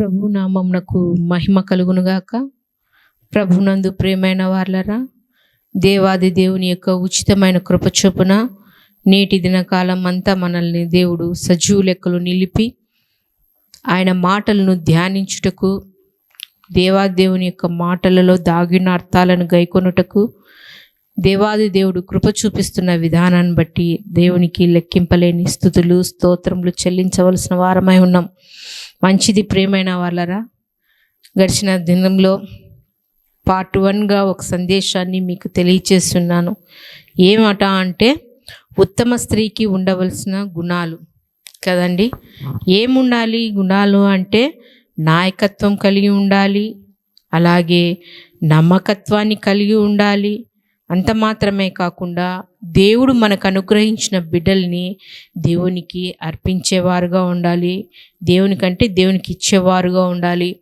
ప్రభు నామమునకు మహిమ కలుగునుగాక. ప్రభునందు ప్రేమైన వాళ్ళరా దేవాది దేవుని యొక్క ఉచితమైన కృప చొప్పున నేటి దినకాలం అంతా మనల్ని దేవుడు సజీవు లెక్కలు నిలిపి ఆయన మాటలను ధ్యానించుటకు దేవాదేవుని యొక్క మాటలలో దాగిన అర్థాలను గైకొనుటకు దేవాది దేవుడు కృప చూపిస్తున్న విధానాన్ని బట్టి దేవునికి లెక్కింపలేని స్థుతులు స్తోత్రములు చెల్లించవలసిన వారమై ఉన్నాం. మంచిది ప్రేమైన వాళ్ళరా గడిచిన దినంలో పార్ట్ వన్గా ఒక సందేశాన్ని మీకు తెలియచేస్తున్నాను. ఏమట అంటే ఉత్తమ స్త్రీకి ఉండవలసిన గుణాలు. కదండి? ఏముండాలి గుణాలు అంటే నాయకత్వం కలిగి ఉండాలి అలాగే నమ్మకత్వాన్ని కలిగి ఉండాలి అంత మాత్రమే కాకుండా దేవుడు మనకు అనుగ్రహించిన బిడ్డల్ని దేవునికి అర్పించేవారుగా ఉండాలి. దేవునికంటే దేవునికి ఇచ్చేవారుగా ఉండాలి.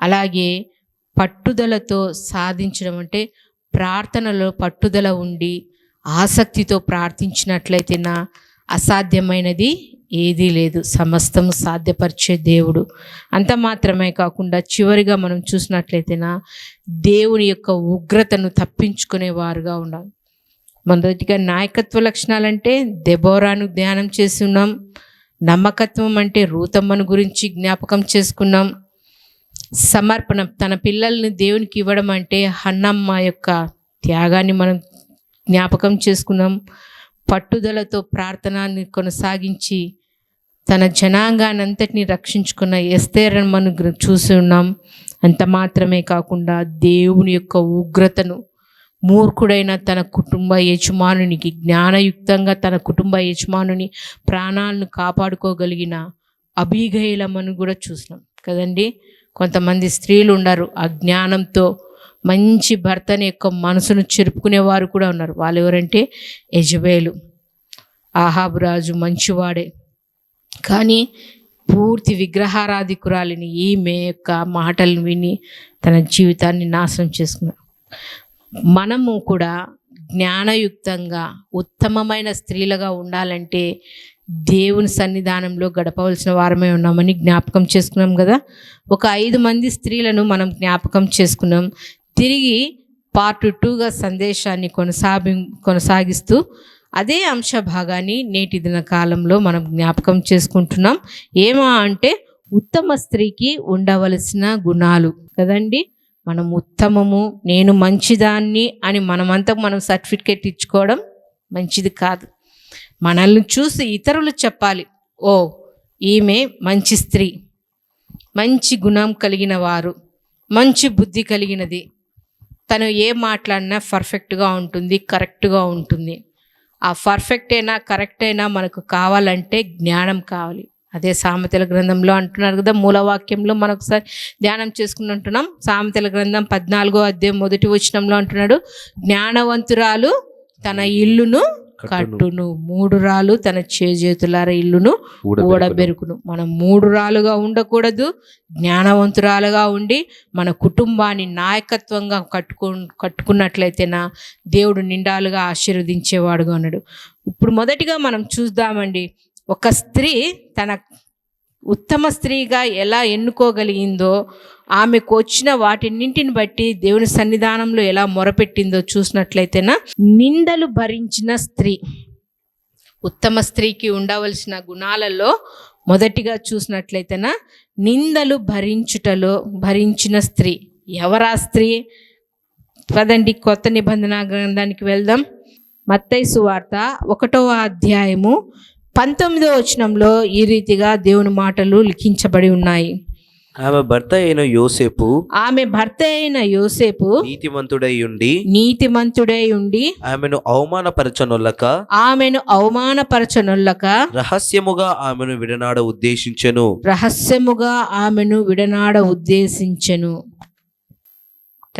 అలాగే పట్టుదలతో సాధించడం అంటే ప్రార్థనలో పట్టుదల ఉండి ఆసక్తితో ప్రార్థించినట్లయితే నా అసాధ్యమైనది? ఏదీ లేదు. సమస్తము సాధ్యపరిచే దేవుడు. అంత మాత్రమే కాకుండా చివరిగా మనం చూసినట్లయితేనా దేవుని యొక్క ఉగ్రతను తప్పించుకునేవారుగా ఉండాలి. మొదటిగా నాయకత్వ లక్షణాలంటే దెబోరాను ధ్యానం చేస్తున్నాం. నమ్మకత్వం అంటే రూతమ్మను గురించి జ్ఞాపకం చేసుకున్నాం. సమర్పణ తన పిల్లల్ని దేవునికి ఇవ్వడం అంటే హన్నమ్మ యొక్క త్యాగాన్ని మనం జ్ఞాపకం చేసుకున్నాం. పట్టుదలతో ప్రార్థనాన్ని కొనసాగించి తన జనాంగాన్ని అంతటిని రక్షించుకున్న ఎస్తేరని మనం చూసి ఉన్నాం. అంత మాత్రమే కాకుండా దేవుని యొక్క ఉగ్రతను మూర్ఖుడైన తన కుటుంబ యజమానునికి జ్ఞానయుక్తంగా తన కుటుంబ యజమానుని ప్రాణాలను కాపాడుకోగలిగిన అభిగయలమను కూడా చూసినాం. కదండి? కొంతమంది స్త్రీలు ఉన్నారు ఆ జ్ఞానంతో మంచి భర్తని యొక్క మనసును చెరుపుకునేవారు కూడా ఉన్నారు. వాళ్ళు ఎవరంటే యజబేలు. ఆహాబు రాజు మంచివాడే. కానీ పూర్తి విగ్రహారాధికురాలిని ఈమె యొక్క మాటలను విని తన జీవితాన్ని నాశనం చేసుకున్నారు. మనము కూడా జ్ఞానయుక్తంగా ఉత్తమమైన స్త్రీలుగా ఉండాలంటే దేవుని సన్నిధానంలో గడపవలసిన వారమే ఉన్నామని జ్ఞాపకం చేసుకున్నాం కదా. ఒక ఐదు మంది స్త్రీలను మనం జ్ఞాపకం చేసుకున్నాం. తిరిగి పార్ట్ టూగా సందేశాన్ని కొనసాగి కొనసాగిస్తూ అదే అంశ భాగాన్ని నేటి దిన కాలంలో మనం జ్ఞాపకం చేసుకుంటున్నాం. ఏమా అంటే ఉత్తమ స్త్రీకి ఉండవలసిన గుణాలు కదండి. మనం ఉత్తమము నేను మంచిదాన్ని అని మనమంతా మనం సర్టిఫికేట్ ఇచ్చుకోవడం మంచిది కాదు. మనల్ని చూసి ఇతరులు చెప్పాలి ఓ ఈమె మంచి స్త్రీ మంచి గుణం కలిగిన వారు మంచి బుద్ధి కలిగినది తను ఏ మాట్లాడినా పర్ఫెక్ట్గా ఉంటుంది కరెక్ట్గా ఉంటుంది. ఆ పర్ఫెక్ట్ అయినా కరెక్ట్ అయినా మనకు కావాలంటే జ్ఞానం కావాలి. అదే సామెతల గ్రంథంలో అంటున్నారు కదా మూలవాక్యంలో మనం ఒకసారి ధ్యానం చేసుకుని అంటున్నాం సామెతల గ్రంథం పద్నాలుగో అధ్యాయం మొదటి వచనంలో అంటున్నాడు జ్ఞానవంతురాలు తన ఇల్లును కట్టును. మూడు రాలు తన చేజేతులార ఇల్లును ఊడబెరుకును. మనం మూడు రాలుగా ఉండకూడదు. జ్ఞానవంతురాలుగా ఉండి మన కుటుంబాన్ని నాయకత్వంగా కట్టుకు కట్టుకున్నట్లయితేనా దేవుడు నిండాలుగా ఆశీర్వదించేవాడుగా ఉన్నాడు. ఇప్పుడు మొదటిగా మనం చూద్దామండి. ఒక స్త్రీ తన ఉత్తమ స్త్రీగా ఎలా ఎన్నుకోగలిగిందో ఆమెకు వచ్చిన వాటిన్నింటిని బట్టి దేవుని సన్నిధానంలో ఎలా మొరపెట్టిందో చూసినట్లయితేనా? నిందలు భరించిన స్త్రీ. ఉత్తమ స్త్రీకి ఉండవలసిన గుణాలలో మొదటిగా చూసినట్లయితేనా? నిందలు భరించుటలో భరించిన స్త్రీ. ఎవరా స్త్రీ? పదండి కొత్త నిబంధన గ్రంథానికి వెళ్దాం. మత్తైసు వార్త ఒకటవ అధ్యాయము పంతొమ్మిదో వచనంలో ఈ రీతిగా దేవుని మాటలు లిఖించబడి ఉన్నాయి. ఆమె భర్త అయిన యోసేపు ఆమె భర్త అయిన యోసేపు నీతిమంతుడై ఉండి నీతిమంతుడై ఉండి ఆమెను అవమానపరచనొల్లక ఆమెను అవమానపరచనొల్లక రహస్యముగా ఆమెను విడనాడ ఉద్దేశించెను. రహస్యముగా ఆమెను విడనాడ ఉద్దేశించెను.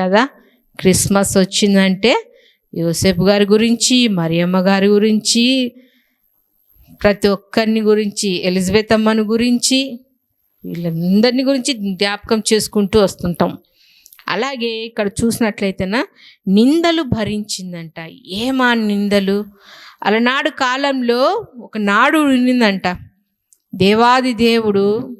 కదా? క్రిస్మస్ వచ్చిందంటే యోసేపు గారి గురించి మరియమ్మ గారి గురించి ప్రతి ఒక్కరిని గురించి ఎలిజబెత్ అమ్మని గురించి వీళ్ళందరినీ గురించి జ్ఞాపకం చేసుకుంటూ వస్తుంటాం. అలాగే ఇక్కడ చూసినట్లయితేనా నిందలు భరించిందంట. ఏమా నిందలు? అలనాడు కాలంలో ఒక నాడు ఉండిందంట దేవాది దేవుడు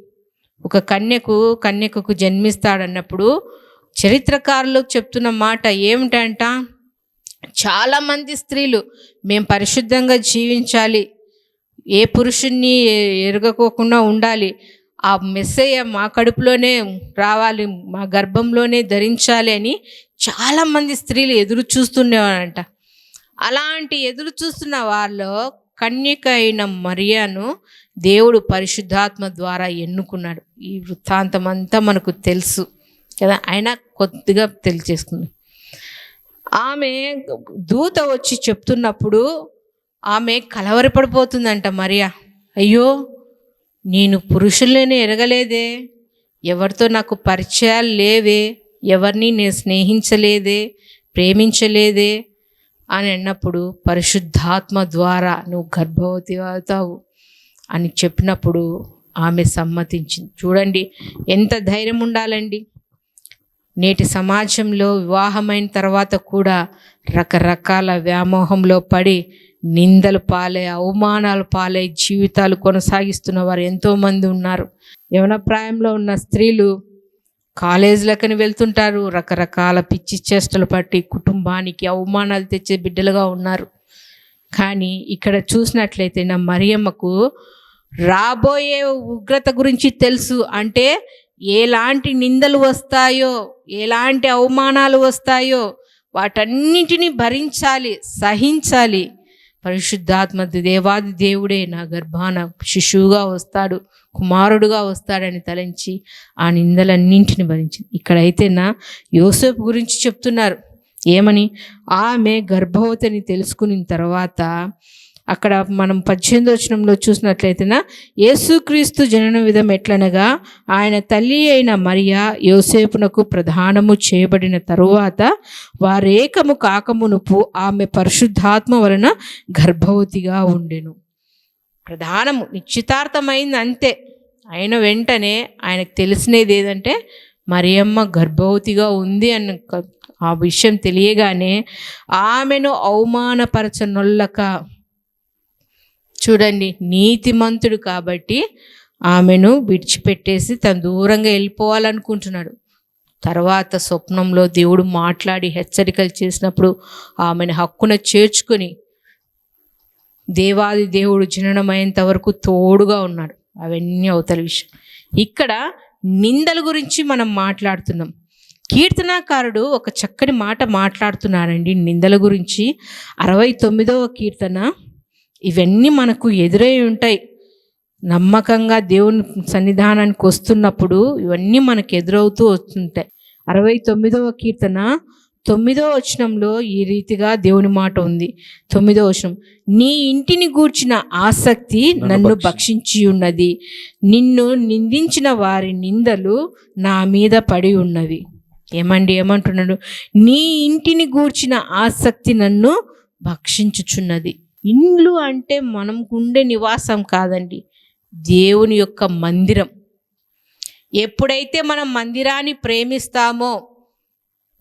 ఒక కన్యకు కన్యకకు జన్మిస్తాడన్నప్పుడు చరిత్రకారులు చెప్తున్న మాట ఏమిటంట? చాలామంది స్త్రీలు మేము పరిశుద్ధంగా జీవించాలి. ఏ పురుషుణ్ణి ఎరగకోకుండా ఉండాలి. ఆ మెస్సయ్య మా కడుపులోనే రావాలి మా గర్భంలోనే ధరించాలి అని చాలామంది స్త్రీలు ఎదురు చూస్తుండేవారంట. అలాంటి ఎదురు చూస్తున్న వారిలో కన్యక అయిన మరియాను దేవుడు పరిశుద్ధాత్మ ద్వారా ఎన్నుకున్నాడు. ఈ వృత్తాంతం అంతా మనకు తెలుసు కదా అయినా కొద్దిగా తెలియచేసుకుంది ఆమె దూత వచ్చి చెప్తున్నప్పుడు ఆమె కలవరపడిపోతుందంట మరియా. అయ్యో నేను పురుషుల్లోనే ఎరగలేదే. ఎవరితో నాకు పరిచయాలు లేవే. ఎవరిని నేను స్నేహించలేదే ప్రేమించలేదే అని అన్నప్పుడు పరిశుద్ధాత్మ ద్వారా నువ్వు గర్భవతి అవుతావు అని చెప్పినప్పుడు ఆమె సమ్మతించింది. చూడండి ఎంత ధైర్యం ఉండాలండి. నేటి సమాజంలో వివాహమైన తర్వాత కూడా రకరకాల వ్యామోహంలో పడి నిందలు పాలై అవమానాలు పాలై జీవితాలు కొనసాగిస్తున్న వారు ఎంతోమంది ఉన్నారు. యవనప్రాయంలో ఉన్న స్త్రీలు కాలేజీలకని వెళ్తుంటారు. రకరకాల పిచ్చి చేష్టలు పట్టి కుటుంబానికి అవమానాలు తెచ్చే బిడ్డలుగా ఉన్నారు. కానీ ఇక్కడ చూసినట్లయితే నా మరియమ్మకు రాబోయే ఉగ్రత గురించి తెలుసు అంటే ఎలాంటి నిందలు వస్తాయో ఎలాంటి అవమానాలు వస్తాయో వాటన్నిటిని భరించాలి సహించాలి. పరిశుద్ధాత్మ దేవాది దేవుడే నా గర్భాన శిశువుగా వస్తాడు కుమారుడుగా వస్తాడని తలంచి ఆ నిందలన్నింటిని భరించింది. ఇక్కడైతే నా యోసేపు గురించి చెప్తున్నారు. ఏమని? ఆమె గర్భవతిని తెలుసుకున్న తర్వాత అక్కడ మనం పద్దెనిమిది వచనంలో చూసినట్లయితేనా యేసుక్రీస్తు జనన విధం ఎట్లనగా ఆయన తల్లి అయిన మరియా యోసేపునకు ప్రధానము చేయబడిన తరువాత వారేకము కాకమునుపు ఆమె పరిశుద్ధాత్మ వలన గర్భవతిగా ఉండెను. ప్రధానము నిశ్చితార్థమైంది అంతే అయిన వెంటనే ఆయనకు తెలిసినది ఏదంటే మరియమ్మ గర్భవతిగా ఉంది అన్న ఆ విషయం తెలియగానే ఆమెను అవమానపరచనొల్లక చూడండి నీతిమంతుడు కాబట్టి ఆమెను విడిచిపెట్టేసి తను దూరంగా వెళ్ళిపోవాలనుకుంటున్నాడు. తర్వాత స్వప్నంలో దేవుడు మాట్లాడి హెచ్చరికలు చేసినప్పుడు ఆమెను హక్కున చేర్చుకొని దేవాది దేవుడు జననమయ్యేంత వరకు తోడుగా ఉన్నాడు. అవన్నీ అవతల విషయం. ఇక్కడ నిందల గురించి మనం మాట్లాడుతున్నాం. కీర్తనాకారుడు ఒక చక్కని మాట మాట్లాడుతున్నారండి నిందల గురించి. అరవై తొమ్మిదవ కీర్తన. ఇవన్నీ మనకు ఎదురై ఉంటాయి. నమ్మకంగా దేవుని సన్నిధానానికి వస్తున్నప్పుడు ఇవన్నీ మనకు ఎదురవుతూ వస్తుంటాయి. అరవై తొమ్మిదవ కీర్తన తొమ్మిదో వచనంలో ఈ రీతిగా దేవుని మాట ఉంది. తొమ్మిదో వచనం నీ ఇంటిని గూర్చిన ఆసక్తి నన్ను భక్షించి ఉన్నది నిన్ను నిందించిన వారి నిందలు నా మీద పడి ఉన్నవి. ఏమండి ఏమంటున్నాడు? నీ ఇంటిని గూర్చిన ఆసక్తి నన్ను భక్షించుచున్నది ఇండ్లు అంటే మనం ఉండే నివాసం కాదండి. దేవుని యొక్క మందిరం. ఎప్పుడైతే మనం మందిరాన్ని ప్రేమిస్తామో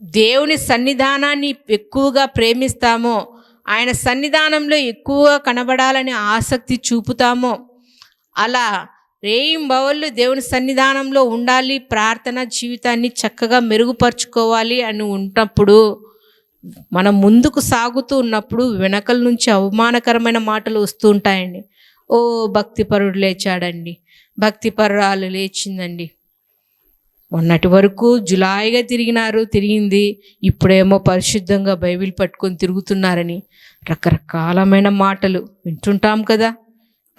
దేవుని సన్నిధానాన్ని ఎక్కువగా ప్రేమిస్తామో ఆయన సన్నిధానంలో ఎక్కువగా కనబడాలని ఆసక్తి చూపుతామో అలా రేయింబవళ్ళు దేవుని సన్నిధానంలో ఉండాలి ప్రార్థన జీవితాన్ని చక్కగా మెరుగుపరుచుకోవాలి అని ఉన్నప్పుడు మనం ముందుకు సాగుతూ ఉన్నప్పుడు వెనకల నుంచి అవమానకరమైన మాటలు వస్తూ ఉంటాయండి. ఓ భక్తిపరుడు లేచాడండి. భక్తిపరురాలు లేచిందండి. మొన్నటి వరకు జులాయిగా తిరిగినారు తిరిగింది. ఇప్పుడేమో పరిశుద్ధంగా బైబిల్ పట్టుకొని తిరుగుతున్నారని రకరకాలమైన మాటలు వింటుంటాం కదా.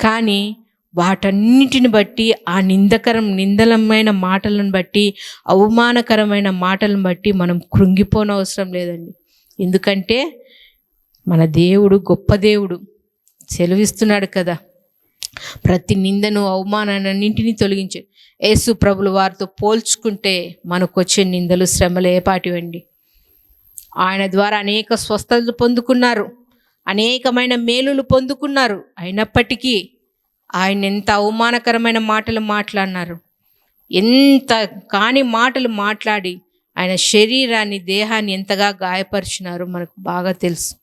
కానీ వాటన్నిటిని బట్టి ఆ నిందకరం నిందలమైన మాటలను బట్టి అవమానకరమైన మాటలను బట్టి మనం కృంగిపోనవసరం లేదండి. ఎందుకంటే మన దేవుడు గొప్ప దేవుడు. సెలవిస్తున్నాడు కదా. ప్రతి నిందను అవమానాన్నింటినీ తొలగించు. యేసు ప్రభులు వారితో పోల్చుకుంటే మనకు వచ్చే నిందలు శ్రమలు ఏపాటివండి. ఆయన ద్వారా అనేక స్వస్థతలు పొందుకున్నారు. అనేకమైన మేలులు పొందుకున్నారు. అయినప్పటికీ ఆయన ఎంత అవమానకరమైన మాటలు మాట్లాడినారు. ఎంత కాని మాటలు మాట్లాడి ఆయన శరీరాన్ని దేహాన్ని ఎంతగా గాయపరిచినారో మనకు బాగా తెలుసు.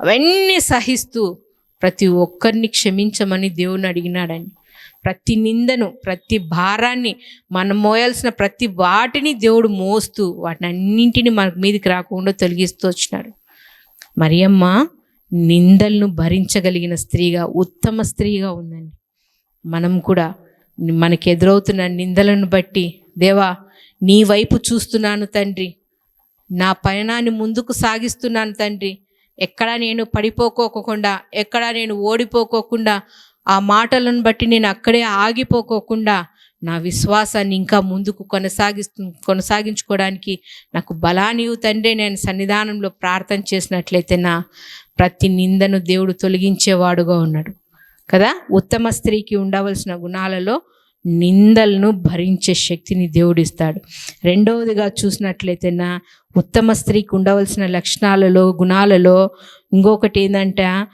అవన్నీ సహిస్తూ ప్రతి ఒక్కరిని క్షమించమని దేవుని అడిగినాడని ప్రతి నిందను ప్రతి భారాన్ని మనం మోయాల్సిన ప్రతి వాటిని దేవుడు మోస్తూ వాటిని అన్నింటిని మన మీదకి రాకుండా తొలగిస్తూ వచ్చినాడు. మరియమ్మ నిందలను భరించగలిగిన స్త్రీగా ఉత్తమ స్త్రీగా ఉందండి. మనం కూడా మనకు ఎదురవుతున్న నిందలను బట్టి దేవా నీ వైపు చూస్తున్నాను తండ్రి. నా పయనాన్ని ముందుకు సాగిస్తున్నాను తండ్రి. ఎక్కడా నేను పడిపోకోకుండా ఎక్కడా నేను ఓడిపోకోకుండా ఆ మాటలను బట్టి నేను అక్కడే ఆగిపోకోకుండా నా విశ్వాసాన్ని ఇంకా ముందుకు కొనసాగిస్తు కొనసాగించుకోవడానికి నాకు బలానియు తండ్రి. నేను సన్నిధానంలో ప్రార్థన చేసినట్లయితే నా ప్రతి నిందను దేవుడు తొలగించేవాడుగా ఉన్నాడు. కదా? ఉత్తమ స్త్రీకి ఉండవలసిన గుణాలలో నిందలను భరించే శక్తిని దేవుడిస్తాడు. రెండవదిగా చూసినట్లయితే నా ఉత్తమ స్త్రీకి ఉండవలసిన లక్షణాలలో గుణాలలో ఇంకొకటి ఏంటంటే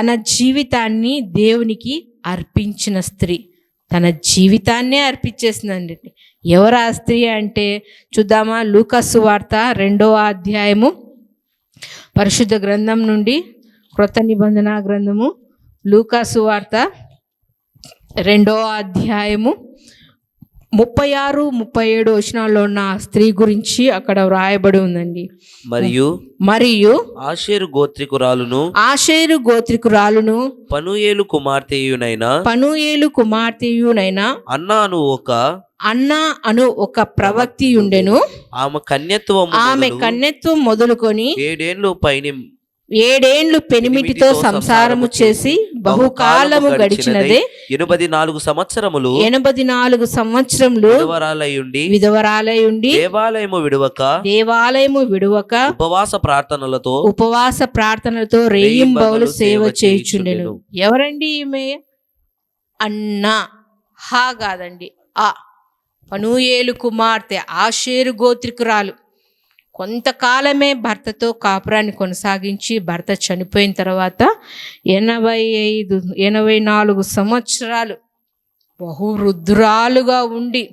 తన జీవితాన్ని దేవునికి అర్పించిన స్త్రీ. తన జీవితాన్నే అర్పించేసిందండి. ఎవరు ఆ స్త్రీ అంటే చూద్దామా? లూకస్సు వార్త రెండవ అధ్యాయము పరిశుద్ధ గ్రంథం నుండి క్రొత్త నిబంధన గ్రంథము లూకాసు వార్త రెండవ అధ్యాయము ముప్పై ఆరు ముప్పై ఏడు వచనాల్లో ఉన్న ఆ స్త్రీ గురించి అక్కడ వ్రాయబడి ఉందండి. మరియు మరియు ఆషేరు గోత్రికురాలును ఆషేరు గోత్రికురాలును పనుయేలు కుమార్తెయునైన పనుయేలు కుమార్తెయునైన అన్నాను ఒక అన్న అను ఒక ప్రవక్తి ఉండెను. ఆమె కన్యత్వము ఆమె మొదలు కన్నెత్వం మొదలుకొని ఏడేండ్లు పైన ఏడేండ్లు పెనిమిటితో సంసారము చేసి బహుకాలము గడిచినదే ఎనభై నాలుగు సంవత్సరములు ఎనభై నాలుగు సంవత్సరములు విధవరాలయుండి విధవరాలై ఉండి దేవాలయము విడవక దేవాలయము విడువక ఉపవాస ప్రార్థనలతో ఉపవాస ప్రార్థనలతో రేయింబవులు సేవ చేయుచుండెను. ఎవరండి ఈమె? అన్న. హా కాదండి. ఆ పనూయేలు కుమార్తె ఆషేరు గోత్రికురాలు. కొంతకాలమే భర్తతో కాపురాన్ని కొనసాగించి భర్త చనిపోయిన తర్వాత ఎనభై ఐదు ఎనభై నాలుగు సంవత్సరాలు బహువృద్ధురాలుగా ఉండి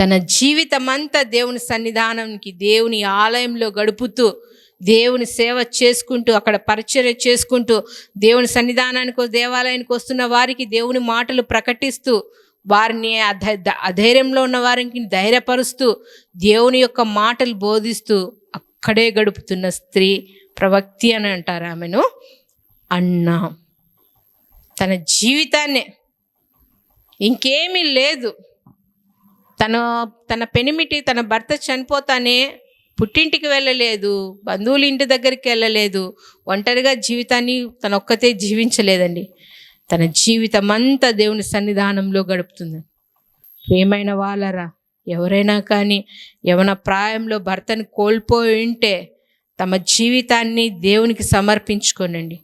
తన జీవితమంతా దేవుని సన్నిధానానికి దేవుని ఆలయంలో గడుపుతూ దేవుని సేవ చేసుకుంటూ అక్కడ పరిచర్య చేసుకుంటూ దేవుని సన్నిధానానికి దేవాలయానికి వస్తున్న వారికి దేవుని మాటలు ప్రకటిస్తూ వారిని అధైర్యంలో ఉన్న వారికి ధైర్యపరుస్తూ దేవుని యొక్క మాటలు బోధిస్తూ అక్కడే గడుపుతున్న స్త్రీ ప్రవక్తి అని అంటారు ఆమెను. అన్న తన జీవితాన్నే ఇంకేమీ లేదు. తన తన పెనిమిటి తన భర్త చనిపోతానే పుట్టింటికి వెళ్ళలేదు బంధువుల ఇంటి దగ్గరికి వెళ్ళలేదు ఒంటరిగా జీవితాన్ని తన ఒక్కతే జీవించలేదండి. తన జీవితం అంతా దేవుని సన్నిధానంలో గడుపుతుంది. ప్రేమైన వాళ్ళరా ఎవరైనా కానీ యవన ప్రాయంలో భర్తను కోల్పోయి ఉంటే తమ జీవితాన్ని దేవునికి సమర్పించుకోనండి.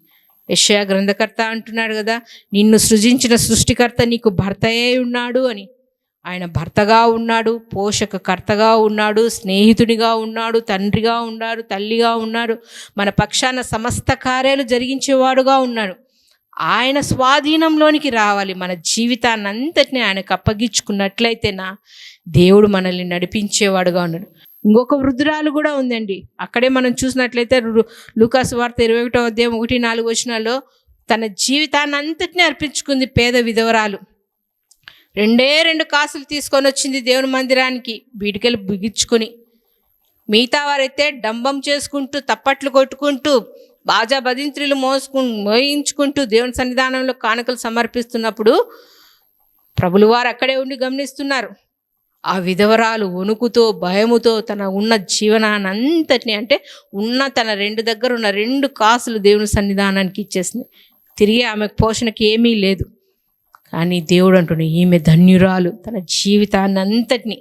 యెషయా గ్రంథకర్త అంటున్నాడు కదా నిన్ను సృజించిన సృష్టికర్త నీకు భర్తయే ఉన్నాడు అని. ఆయన భర్తగా ఉన్నాడు పోషకకర్తగా ఉన్నాడు స్నేహితుడిగా ఉన్నాడు తండ్రిగా ఉన్నాడు తల్లిగా ఉన్నాడు మన పక్షాన సమస్త కార్యాలు జరిగించేవాడుగా ఉన్నాడు. ఆయన స్వాధీనంలోనికి రావాలి. మన జీవితాన్ని అంతటిని ఆయనకు అప్పగించుకున్నట్లయితేనా దేవుడు మనల్ని నడిపించేవాడుగా ఉన్నాడు. ఇంకొక వృద్ధురాలు కూడా ఉందండి. అక్కడే మనం చూసినట్లయితే లూకాసు వార్త ఇరవై ఒకటో అధ్యాయం ఒకటి నాలుగు వచనాల్లో తన జీవితాన్ని అంతటిని అర్పించుకుంది పేద విధవరాలు. రెండే రెండు కాసులు తీసుకొని వచ్చింది దేవుని మందిరానికి. వీటికెళ్ళి బిగించుకొని మిగతా వారైతే డంబం చేసుకుంటూ తప్పట్లు కొట్టుకుంటూ బాజా బదింత్రులు మోసుకు మోయించుకుంటూ దేవుని సన్నిధానంలో కానుకలు సమర్పిస్తున్నప్పుడు ప్రభులు వారు అక్కడే ఉండి గమనిస్తున్నారు. ఆ విధవరాలు వణుకుతో భయముతో తన ఉన్న జీవనాన్ని అంతటిని అంటే ఉన్న తన రెండు దగ్గర ఉన్న రెండు కాసులు దేవుని సన్నిధానానికి ఇచ్చేసింది. తిరిగి ఆమెకు పోషణకి ఏమీ లేదు. కానీ దేవుడు అంటున్నాడు ఈమె ధన్యురాలు తన జీవితాన్ని అంతటిని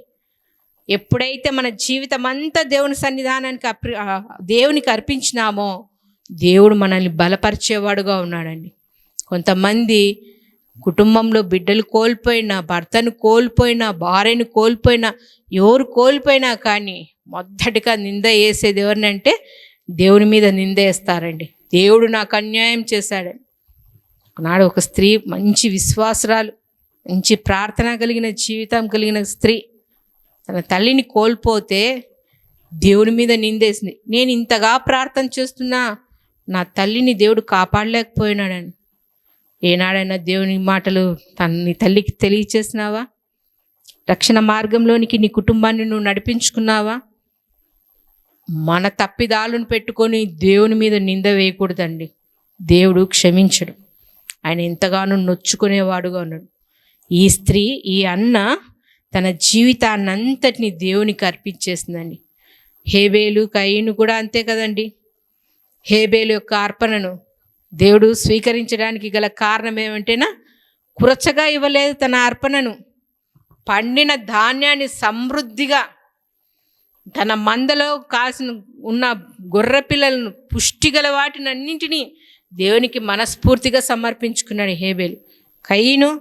ఎప్పుడైతే మన జీవితం అంతా దేవుని సన్నిధానానికి అప్ర దేవునికి అర్పించినామో దేవుడు మనల్ని బలపరిచేవాడుగా ఉన్నాడండి. కొంతమంది కుటుంబంలో బిడ్డలు కోల్పోయినా భర్తను కోల్పోయినా భార్యను కోల్పోయినా ఎవరు కోల్పోయినా కానీ మొదటిగా నింద వేసేది ఎవరినంటే దేవుని మీద నింద వేస్తారండి. దేవుడు నాకు అన్యాయం చేశాడని ఒకనాడు ఒక స్త్రీ మంచి విశ్వాసరాలు మంచి ప్రార్థన కలిగిన జీవితం కలిగిన స్త్రీ తన తల్లిని కోల్పోతే దేవుని మీద నిందేసింది నేను ఇంతగా ప్రార్థన చేస్తున్నా నా తల్లిని దేవుడు కాపాడలేకపోయినాడని. ఏనాడైనా దేవుని మాటలు తన తల్లికి తెలియచేసినావా? రక్షణ మార్గంలోనికి నీ కుటుంబాన్ని నువ్వు నడిపించుకున్నావా? మన తప్పిదాలను పెట్టుకొని దేవుని మీద నింద వేయకూడదండి. దేవుడు క్షమించడు. ఆయన ఎంతగానో నొచ్చుకునేవాడుగా ఉన్నాడు. ఈ స్త్రీ ఈ అన్న తన జీవితాన్నంతటిని దేవునికి అర్పించేసిందండి. హేబేలు కయ్యను కూడా అంతే కదండి. హేబేలు యొక్క అర్పణను దేవుడు స్వీకరించడానికి గల కారణం ఏమంటేనా? కురచగా ఇవ్వలేదు తన అర్పణను. పండిన ధాన్యాన్ని సమృద్ధిగా తన మందలో కాసిన ఉన్న గొర్రె పిల్లలను పుష్టి గల వాటిని అన్నింటినీ దేవునికి మనస్ఫూర్తిగా సమర్పించుకున్నాడు హేబేలు. కయ్యను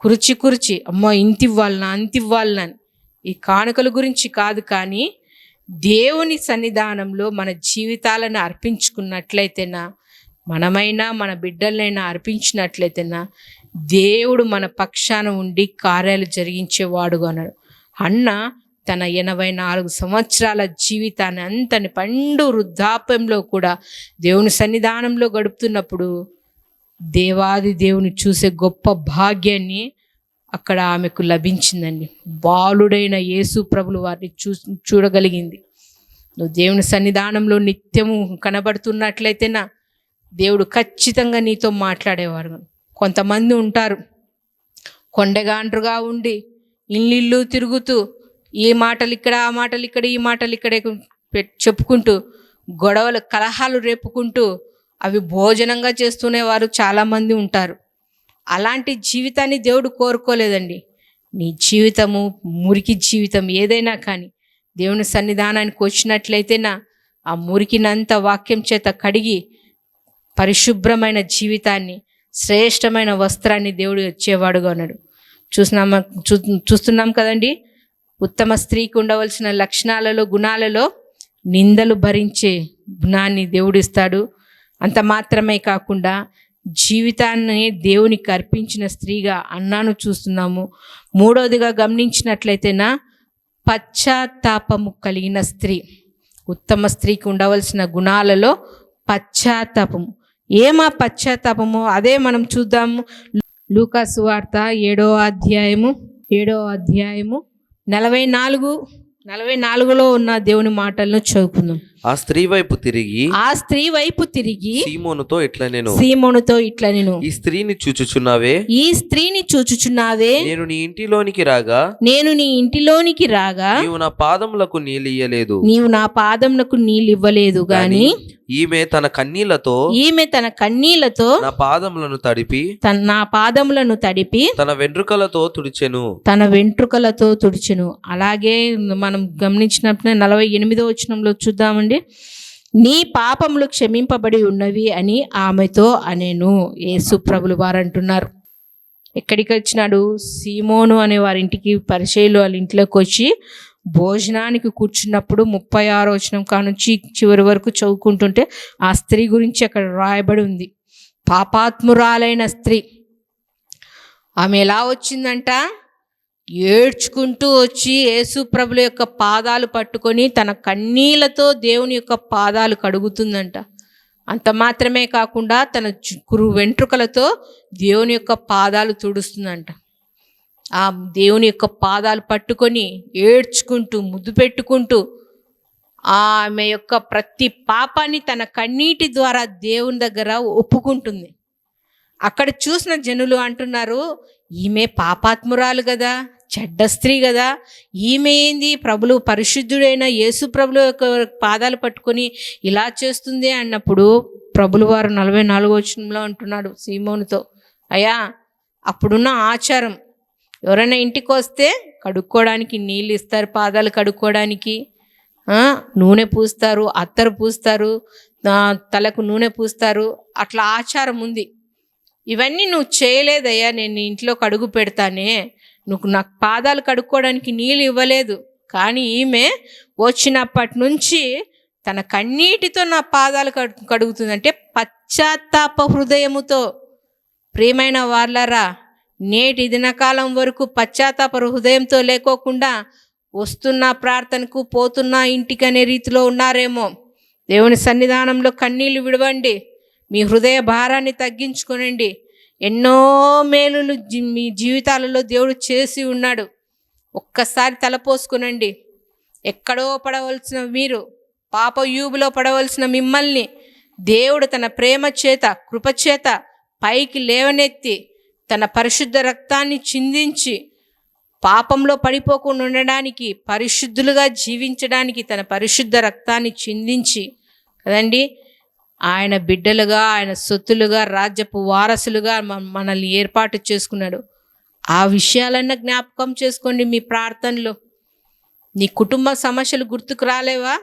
కురిచి కురిచి అమ్మో ఇంత ఇవ్వాలనా అంత అని. ఈ కానుకల గురించి కాదు కానీ దేవుని సన్నిధానంలో మన జీవితాలను అర్పించుకున్నట్లయితేనా మనమైనా మన బిడ్డలైనా అర్పించినట్లయితేనా దేవుడు మన పక్షాన ఉండి కార్యాలు జరిగించేవాడుగా అన్నాడు. అన్న తన ఎనభై నాలుగు సంవత్సరాల జీవితాన్ని అంతని పండు వృద్ధాప్యంలో కూడా దేవుని సన్నిధానంలో గడుపుతున్నప్పుడు దేవాది దేవుని చూసే గొప్ప భాగ్యాన్ని అక్కడ ఆమెకు లభించిందండి. బాలుడైన యేసు ప్రభులు వారిని చూ చూడగలిగింది. నువ్వు దేవుని సన్నిధానంలో నిత్యము కనబడుతున్నట్లయితేనా దేవుడు ఖచ్చితంగా నీతో మాట్లాడేవారు కొంతమంది ఉంటారు. కొండగాండ్రుగా ఉండి ఇల్లు తిరుగుతూ ఈ మాటలు ఇక్కడ ఆ మాటలు ఇక్కడ ఈ మాటలు ఇక్కడే చెప్పుకుంటూ గొడవలు కలహాలు రేపుకుంటూ అవి భోజనంగా చేస్తూనే వారు చాలామంది ఉంటారు. అలాంటి జీవితాన్ని దేవుడు కోరుకోలేదండి. నీ జీవితము మురికి జీవితం ఏదైనా కానీ దేవుని సన్నిధానానికి వచ్చినట్లయితేనా ఆ మురికినంత వాక్యం చేత కడిగి పరిశుభ్రమైన జీవితాన్ని శ్రేష్టమైన వస్త్రాన్ని దేవుడు వచ్చేవాడుగా ఉన్నాడు. చూసినామా? చూ చూస్తున్నాం కదండి? ఉత్తమ స్త్రీకి ఉండవలసిన లక్షణాలలో గుణాలలో నిందలు భరించే గుణాన్ని దేవుడిస్తాడు అంత మాత్రమే కాకుండా జీవితాన్ని దేవునికి అర్పించిన స్త్రీగా అన్నాను చూస్తున్నాము. మూడవదిగా గమనించినట్లయితేనా పశ్చాత్తాపము కలిగిన స్త్రీ ఉత్తమ స్త్రీకి ఉండవలసిన గుణాలలో పశ్చాత్తాపము. ఏమా పశ్చాత్తాపము? అదే మనం చూద్దాము. లూకాసు వార్త ఏడో అధ్యాయము ఏడో అధ్యాయము నలభై నాలుగు నలభై నాలుగులో ఉన్న దేవుని మాటలను చదువుకుందాం. ఆ స్త్రీ వైపు తిరిగి ఆ స్త్రీ వైపు తిరిగి సీమోనుతో ఇట్లా నేను సీమోనుతో ఇట్లా నేను ఈ స్త్రీని చూచుచున్నావే? ఈ స్త్రీని చూచుచున్నావే? నేను నీ ఇంటిలోనికి రాగా నేను నీ ఇంటిలోనికి రాగా నీవు నా పాదములకు నీళ్ళియ్యలేదు నీవు నా పాదమునకు నీళ్ళు ఇవ్వలేదు గాని ఈమె తన కన్నీళ్ళతో ఈమె తన కన్నీళ్ళతో నా పాదములను తడిపి తన నా పాదములను తడిపి తన వెంట్రుకలతో తుడిచెను. తన వెంట్రుకలతో తుడిచెను. అలాగే మనం గమనించినప్పుడు నలభై ఎనిమిదో వచనంలో చూద్దామండి. నీ పాపములు క్షమింపబడి ఉన్నవి అని ఆమెతో అనేను. యేసు ప్రభులు వారు అంటున్నారు ఎక్కడికి వచ్చినాడు సీమోను అనే వారి ఇంటికి పరిచయలు వాళ్ళ ఇంట్లోకి వచ్చి భోజనానికి కూర్చున్నప్పుడు ముప్పై ఆరో వచనం కానుంచి చివరి వరకు చదువుకుంటుంటే ఆ స్త్రీ గురించి అక్కడ రాయబడి ఉంది. పాపాత్మురాలైన స్త్రీ. ఆమె ఎలా వచ్చిందంట? ఏడ్చుకుంటూ వచ్చి యేసు ప్రభుల యొక్క పాదాలు పట్టుకొని తన కన్నీళ్ళతో దేవుని యొక్క పాదాలు కడుగుతుందంట. అంత మాత్రమే కాకుండా తన కురు వెంట్రుకలతో దేవుని యొక్క పాదాలు తుడుస్తుందంట. ఆ దేవుని యొక్క పాదాలు పట్టుకొని ఏడ్చుకుంటూ ముద్దు పెట్టుకుంటూ ఆమె యొక్క ప్రతి పాపాన్ని తన కన్నీటి ద్వారా దేవుని దగ్గర ఒప్పుకుంటుంది. అక్కడ చూసిన జనులు అంటున్నారు ఈమె పాపాత్మురాలు కదా చెడ్డ స్త్రీ కదా ఈమె ఏంది? ప్రభులు పరిశుద్ధుడైన యేసు ప్రభుల యొక్క పాదాలు పట్టుకొని ఇలా చేస్తుంది అన్నప్పుడు ప్రభులు వారు నలభై నాలుగో వచనంలో అంటున్నాడు సీమోనుతో. అయ్యా అప్పుడున్న ఆచారం ఎవరైనా ఇంటికి వస్తే కడుక్కోవడానికి నీళ్ళు ఇస్తారు పాదాలు కడుక్కోవడానికి నూనె పూస్తారు అత్తరు పూస్తారు తలకు నూనె పూస్తారు. అట్లా ఆచారం ఉంది. ఇవన్నీ నువ్వు చేయలేదయ్యా నేను నీ ఇంట్లో కడుగు పెడతానే. నువ్వు నాకు పాదాలు కడుక్కోవడానికి నీళ్ళు ఇవ్వలేదు. కానీ ఈమె వచ్చినప్పటి నుంచి తన కన్నీటితో నా పాదాలు కడు కడుగుతుందంటే పశ్చాత్తాప హృదయముతో. ప్రియమైన వార్లరా నేటి దినకాలం వరకు పశ్చాత్తాప హృదయంతో లేకోకుండా వస్తున్న ప్రార్థనకు పోతున్న ఇంటికి అనే రీతిలో ఉన్నారేమో. దేవుని సన్నిధానంలో కన్నీళ్ళు విడవండి. మీ హృదయ భారాన్ని తగ్గించుకోనండి. ఎన్నో మేలులు మీ జీవితాలలో దేవుడు చేసి ఉన్నాడు. ఒక్కసారి తలపోసుకునండి. ఎక్కడో పడవలసిన మీరు పాప యూబులో పడవలసిన మిమ్మల్ని దేవుడు తన ప్రేమ చేత కృపచేత పైకి లేవనెత్తి తన పరిశుద్ధ రక్తాన్ని చిందించి పాపంలో పడిపోకుండా ఉండడానికి పరిశుద్ధులుగా జీవించడానికి తన పరిశుద్ధ రక్తాన్ని చిందించి కదండి? ఆయన బిడ్డలుగా ఆయన సొత్తులుగా రాజ్యపు వారసులుగా మనల్ని ఏర్పాటు చేసుకున్నాడు. ఆ విషయాలన్నా జ్ఞాపకం చేసుకోండి మీ ప్రార్థనలో. నీ కుటుంబ సమస్యలు గుర్తుకు రాలేవా?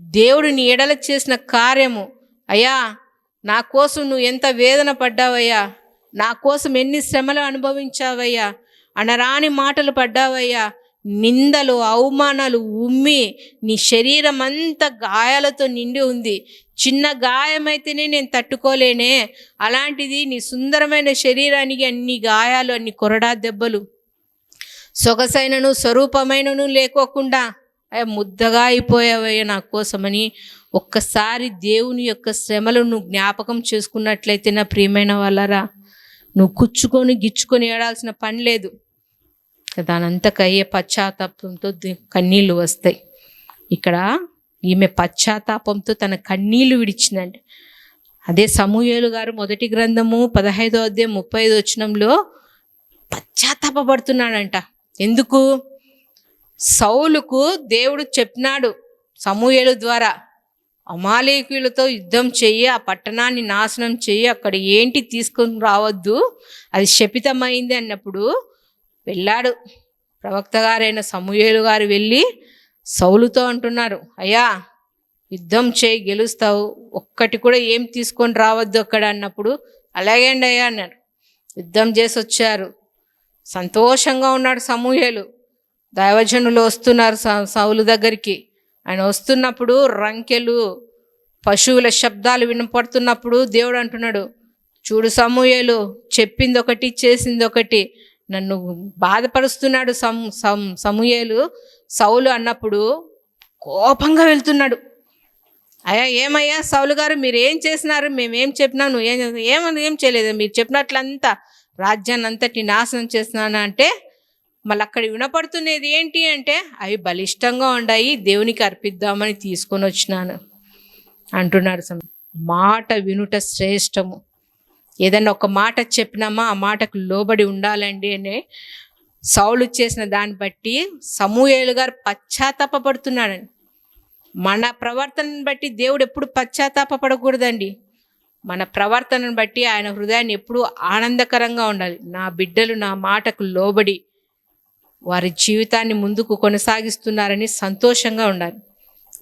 దేవుడు నీ ఎడల చేసిన కార్యము. అయ్యా నా కోసం నువ్వు ఎంత వేదన పడ్డావయ్యా? నా కోసం ఎన్ని శ్రమలు అనుభవించావయ్యా? అనరాని మాటలు పడ్డావయ్యా? నిందలు అవమానాలు ఉమ్మి నీ శరీరం అంతా గాయాలతో నిండి ఉంది. చిన్న గాయమైతేనే నేను తట్టుకోలేనే. అలాంటిది నీ సుందరమైన శరీరానికి అన్ని గాయాలు అన్ని కొరడా దెబ్బలు. సొగసైనను స్వరూపమైనను లేకోకుండా అయ్యా ముద్దగా అయిపోయావయ్యా నా కోసమని ఒక్కసారి దేవుని యొక్క శ్రమలు నువ్వు జ్ఞాపకం చేసుకున్నట్లయితే నా ప్రియమైన వాళ్ళరా నువ్వు కుచ్చుకొని గిచ్చుకొని ఏడాల్సిన పని లేదు. దానంతకయ్యే పశ్చాత్తాపంతో కన్నీళ్ళు వస్తాయి. ఇక్కడ ఈమె పశ్చాత్తాపంతో తన కన్నీళ్ళు విడిచిందండి అదే సమూయేలు గారు మొదటి గ్రంథము పదహైదో అధ్యాయం ముప్పై ఐదు వచ్చినంలో పశ్చాత్తాపడుతున్నాడంట ఎందుకు? సౌలుకు దేవుడు చెప్పినాడు సమూహేలు ద్వారా అమాలేకులతో యుద్ధం చెయ్యి ఆ పట్టణాన్ని నాశనం చెయ్యి అక్కడ ఏంటి తీసుకొని రావద్దు అది శపితమైంది అన్నప్పుడు వెళ్ళాడు. ప్రవక్త గారైన సమూహేలు గారు వెళ్ళి సౌలుతో అంటున్నారు అయ్యా యుద్ధం చేయి గెలుస్తావు. ఒక్కటి కూడా ఏం తీసుకొని రావద్దు అక్కడ అన్నప్పుడు అలాగే అండి అయ్యా అన్నారు. యుద్ధం చేసి వచ్చారు. సంతోషంగా ఉన్నాడు సమూహేలు దైవజనులు వస్తున్నారు స- సౌలు దగ్గరికి. ఆయన వస్తున్నప్పుడు రంకెలు పశువుల శబ్దాలు వినపడుతున్నప్పుడు దేవుడు అంటున్నాడు చూడు సమూహేలు చెప్పింది ఒకటి చేసింది ఒకటి నన్ను బాధపరుస్తున్నాడు సమ్ సమ్ సమూయేలు. సౌలు అన్నప్పుడు కోపంగా వెళ్తున్నాడు. అయ్యా ఏమయ్యా సౌలు గారు మీరు ఏం చేసినారు? మేమేం చెప్పినా? నువ్వు ఏం ఏమని ఏం చేయలేదు. మీరు చెప్పినట్లంతా రాజ్యాన్ని అంతటి నాశనం చేస్తున్నాను అంటే మళ్ళీ అక్కడ వినపడుతున్నది ఏంటి అంటే అవి బలిష్టంగా ఉన్నాయి దేవునికి అర్పిద్దామని తీసుకొని వచ్చినాను. అంటున్నాడు సమ- మాట వినుట శ్రేష్టము. ఏదైనా ఒక మాట చెప్పినామా ఆ మాటకు లోబడి ఉండాలండి అని సౌలు చేసిన దాన్ని బట్టి సమూహేలు గారు పశ్చాత్తాపడుతున్నాడండి మన ప్రవర్తనను బట్టి దేవుడు ఎప్పుడు పశ్చాత్తాపడకూడదండి మన ప్రవర్తనను బట్టి ఆయన హృదయాన్ని ఎప్పుడూ ఆనందకరంగా ఉండాలి. నా బిడ్డలు నా మాటకు లోబడి వారి జీవితాన్ని ముందుకు కొనసాగిస్తున్నారని సంతోషంగా ఉండాలి.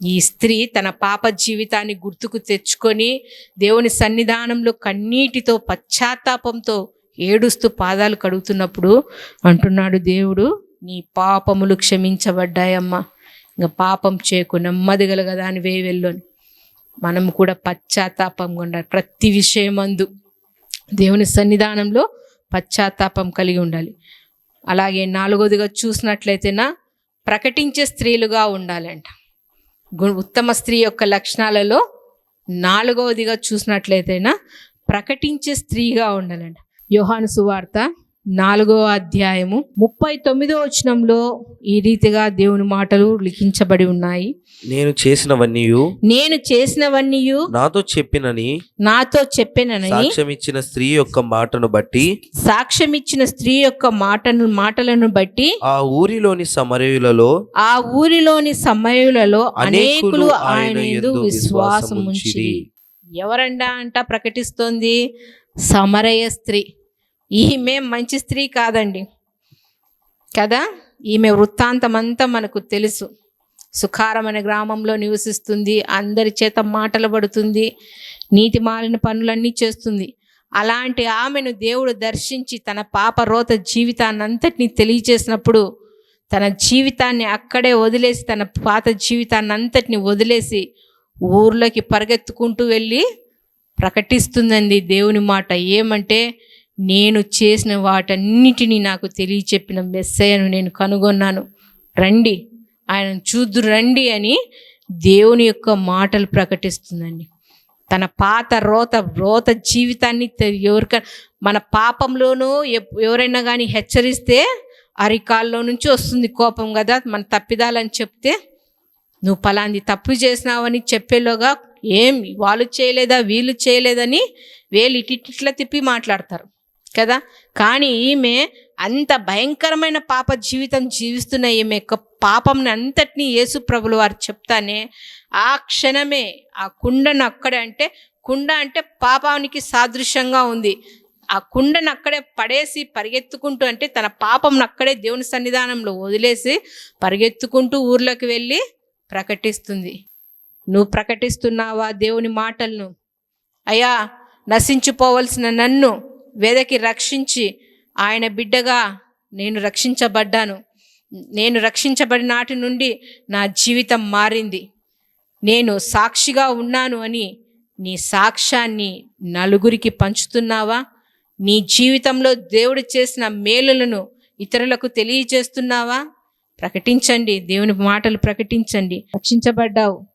ఈ స్త్రీ తన పాప జీవితాన్ని గుర్తుకు తెచ్చుకొని దేవుని సన్నిధానంలో కన్నీటితో పశ్చాత్తాపంతో ఏడుస్తూ పాదాలు కడుగుతున్నప్పుడు అంటున్నాడు దేవుడు నీ పాపములు క్షమించబడ్డాయమ్మా. ఇంకా పాపం చేయకు నెమ్మది కదా అని వేవెల్లోని మనం కూడా పశ్చాత్తాపంగా ఉండాలి ప్రతి విషయమందు. దేవుని సన్నిధానంలో పశ్చాత్తాపం కలిగి ఉండాలి. అలాగే నాలుగోదిగా చూసినట్లయితేనా ప్రకటించే స్త్రీలుగా ఉండాలంట. ఉత్తమ స్త్రీ యొక్క లక్షణాలలో నాలుగవదిగా చూసినట్లయితేనా ప్రకటించే స్త్రీగా ఉండాలండి యోహాను సువార్త నాలుగవ అధ్యాయము ముప్పై తొమ్మిదో వచనంలో ఈ రీతిగా దేవుని మాటలు లిఖించబడి ఉన్నాయి. నేను చేసినవన్నీ నేను చేసినవన్నీ నాతో చెప్పినని నాతో చెప్పినని సాక్ష్యం ఇచ్చిన స్త్రీ యొక్క మాటను బట్టి సాక్ష్యం ఇచ్చిన స్త్రీ యొక్క మాటను మాటలను బట్టి ఆ ఊరిలోని సమరయులలో ఆ ఊరిలోని సమయులలో అనేకులు ఆయన విశ్వాసం. ఉంచిరి ఎవరండా అంట ప్రకటిస్తోంది? సమరయ స్త్రీ. ఈమె మంచి స్త్రీ కాదండి. కదా? ఈమె వృత్తాంతమంతా మనకు తెలుసు. సుఖారం అనే గ్రామంలో నివసిస్తుంది అందరి చేత మాటలు పడుతుంది నీతి మాలిన పనులన్నీ చేస్తుంది. అలాంటి ఆమెను దేవుడు దర్శించి తన పాప రోత జీవితాన్ని అంతటిని తెలియచేసినప్పుడు తన జీవితాన్ని అక్కడే వదిలేసి తన పాత జీవితాన్ని అంతటిని వదిలేసి ఊర్లోకి పరిగెత్తుకుంటూ వెళ్ళి ప్రకటిస్తుందండి దేవుని మాట. ఏమంటే నేను చేసిన వాటన్నిటినీ నాకు తెలియచెప్పిన మెస్సయ్యను నేను కనుగొన్నాను. రండి ఆయన చూద్దు రండి అని దేవుని యొక్క మాటలు ప్రకటిస్తుందండి. తన పాత రోత రోత జీవితాన్ని ఎవరికైనా ఎవరిక మన పాపంలోనూ ఎవరైనా కానీ హెచ్చరిస్తే అరికాల్లో నుంచి వస్తుంది కోపం కదా మన తప్పిదాలని చెప్తే నువ్వు పలాంది తప్పు చేసినావని చెప్పేలోగా ఏం వాళ్ళు చేయలేదా వీళ్ళు చేయలేదని వీళ్ళు ఇటు ఇట్లా తిప్పి మాట్లాడతారు. కదా? కానీ ఈమె అంత భయంకరమైన పాప జీవితం జీవిస్తున్న ఈమె యొక్క పాపంని అంతటినీ యేసు ప్రభులు వారు చెప్తానే ఆ క్షణమే ఆ కుండను అక్కడే అంటే కుండ అంటే పాపానికి సాదృశ్యంగా ఉంది. ఆ కుండను అక్కడే పడేసి పరిగెత్తుకుంటూ అంటే తన పాపంను అక్కడే దేవుని సన్నిధానంలో వదిలేసి పరిగెత్తుకుంటూ ఊర్లోకి వెళ్ళి ప్రకటిస్తుంది. నువ్వు ప్రకటిస్తున్నావా దేవుని మాటలను? అయ్యా నశించిపోవలసిన నన్ను వెదకి రక్షించి ఆయన బిడ్డగా నేను రక్షించబడ్డాను. నేను రక్షించబడి నాటి నుండి నా జీవితం మారింది. నేను సాక్షిగా ఉన్నాను అని నీ సాక్ష్యాన్ని నలుగురికి పంచుతున్నావా? నీ జీవితంలో దేవుడు చేసిన మేలులను ఇతరులకు తెలియజేస్తున్నావా? ప్రకటించండి. దేవుని మాటలు ప్రకటించండి. రక్షించబడ్డావు.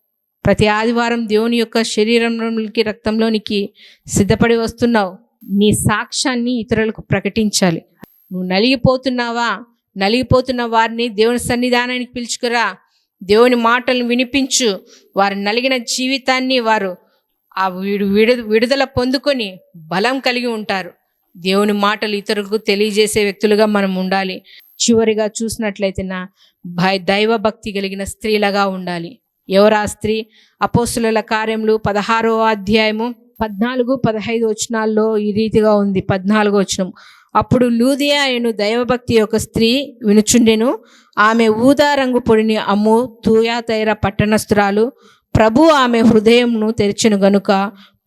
ప్రతి ఆదివారం దేవుని యొక్క శరీరంలోనికి రక్తంలోనికి సిద్ధపడి వస్తున్నావు. నీ సాక్ష్యాన్ని ఇతరులకు ప్రకటించాలి. నువ్వు నలిగిపోతున్నావా? నలిగిపోతున్న వారిని దేవుని సన్నిధానానికి పిలుచుకురా. దేవుని మాటలను వినిపించు. వారు నలిగిన జీవితాన్ని వారు ఆ విడు విడు విడుదల పొందుకొని బలం కలిగి ఉంటారు. దేవుని మాటలు ఇతరులకు తెలియజేసే వ్యక్తులుగా మనం ఉండాలి. చివరిగా చూసినట్లయితే నా భయ దైవ భక్తి కలిగిన స్త్రీలగా ఉండాలి. ఎవరా స్త్రీ? అపోసుల కార్యములు పదహారో అధ్యాయము పద్నాలుగు పదహైదు వచనాల్లో ఈ రీతిగా ఉంది. పద్నాలుగు వచనం. అప్పుడు లూదియా అను దైవభక్తి యొక్క స్త్రీ వినుచుండెను. ఆమె ఊదా రంగు పొడిని అమ్ము తూయాతైర పట్టణస్థురాలు. ప్రభు ఆమె హృదయంను తెరిచెను గనుక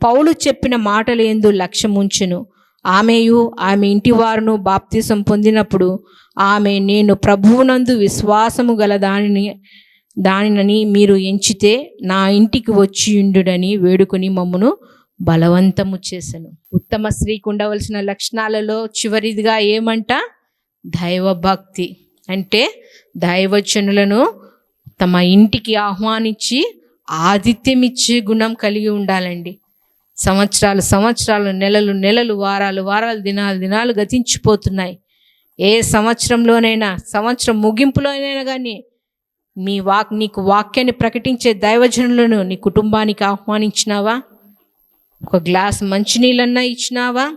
పౌలు చెప్పిన మాటలు ఎందు లక్ష్యముంచెను ఆమెయు ఆమె ఇంటివారును బాప్తిసం పొందినప్పుడు ఆమె నేను ప్రభువునందు విశ్వాసము గల దానిని దానినని మీరు ఎంచితే నా ఇంటికి వచ్చి ఉండుడని వేడుకొని మమ్మను బలవంతము చేశాను ఉత్తమ స్త్రీకి ఉండవలసిన లక్షణాలలో చివరిదిగా ఏమంట? దైవభక్తి అంటే దైవజనులను తమ ఇంటికి ఆహ్వానించి ఆతిథ్యం ఇచ్చే గుణం కలిగి ఉండాలండి. సంవత్సరాలు సంవత్సరాలు నెలలు నెలలు వారాలు వారాలు దినాలు దినాలు గతించిపోతున్నాయి. ఏ సంవత్సరంలోనైనా సంవత్సరం ముగింపులోనైనా కానీ మీ వాక్ నీకు వాక్యాన్ని ప్రకటించే దైవజనులను నీ కుటుంబానికి ఆహ్వానించినావా? ఒక గ్లాస్ మంచినీళ్ళన్నా ఇచ్చినావా?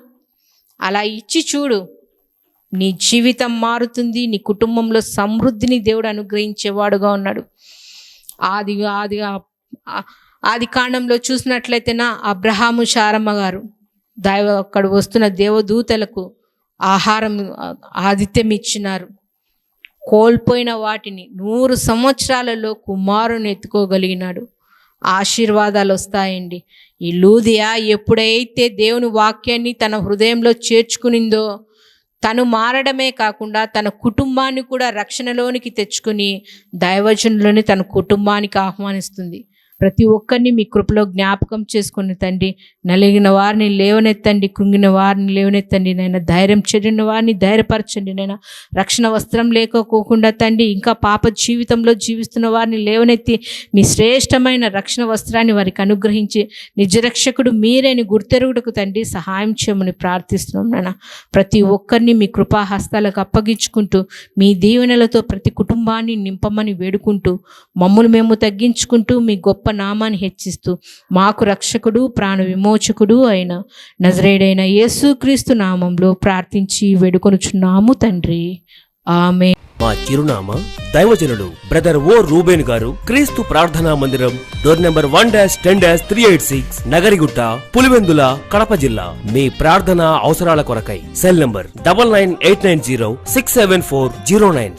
అలా ఇచ్చి చూడు. నీ జీవితం మారుతుంది నీ కుటుంబంలో సమృద్ధిని దేవుడు అనుగ్రహించేవాడుగా ఉన్నాడు. ఆది ఆది ఆది కాండంలో చూసినట్లయితేనా అబ్రహాము శారమ్మ గారు దైవ అక్కడ వస్తున్న దేవదూతలకు ఆహారం ఆతిథ్యం ఇచ్చినారు. కోల్పోయిన వాటిని నూరు సంవత్సరాలలో కుమారుని ఎత్తుకోగలిగినాడు. ఆశీర్వాదాలు వస్తాయండి ఈ లూదియా ఎప్పుడైతే దేవుని వాక్యాన్ని తన హృదయంలో చేర్చుకునిందో తను మారడమే కాకుండా తన కుటుంబాన్ని కూడా రక్షణలోనికి తెచ్చుకుని దైవజనులని తన కుటుంబానికి ఆహ్వానిస్తుంది. ప్రతి ఒక్కరిని మీ కృపలో జ్ఞాపకం చేసుకుని తండ్రి నలిగిన వారిని లేవనెత్తండి కృంగిన వారిని లేవనెత్తండి నైనా ధైర్యం చెడిన వారిని ధైర్యపరచండి నైనా రక్షణ వస్త్రం లేకపోకుండా తండ్రి ఇంకా పాప జీవితంలో జీవిస్తున్న వారిని లేవనెత్తి మీ శ్రేష్టమైన రక్షణ వస్త్రాన్ని వారికి అనుగ్రహించి నిజరక్షకుడు మీరేని గుర్తెరుగుటకు తండ్రి సహాయం చేయమని ప్రార్థిస్తున్నాం నాన్న ప్రతి ఒక్కరిని మీ కృపా హస్తాలకు అప్పగించుకుంటూ మీ దీవెనలతో ప్రతి కుటుంబాన్ని నింపమని వేడుకుంటూ మమ్మల్ని మేము తగ్గించుకుంటూ మీ గొప్ప గొప్ప నామాన్ని హెచ్చిస్తూ మాకు రక్షకుడు ప్రాణ విమోచకుడు అయిన నజరేడైన యేసుక్రీస్తు నామంలో ప్రార్థించి వేడుకొనుచున్నాము తండ్రి. ఆమె మా చిరునామా దైవజనుడు బ్రదర్ ఓ రూబేన్ గారు క్రీస్తు ప్రార్థనా మందిరం door number one dash ten dash three eight six Nagarigutta Pulivendula Kadapa జిల్లా. మీ ప్రార్థన అవసరాల కొరకై cell number double nine eight nine zero six seven four zero nine.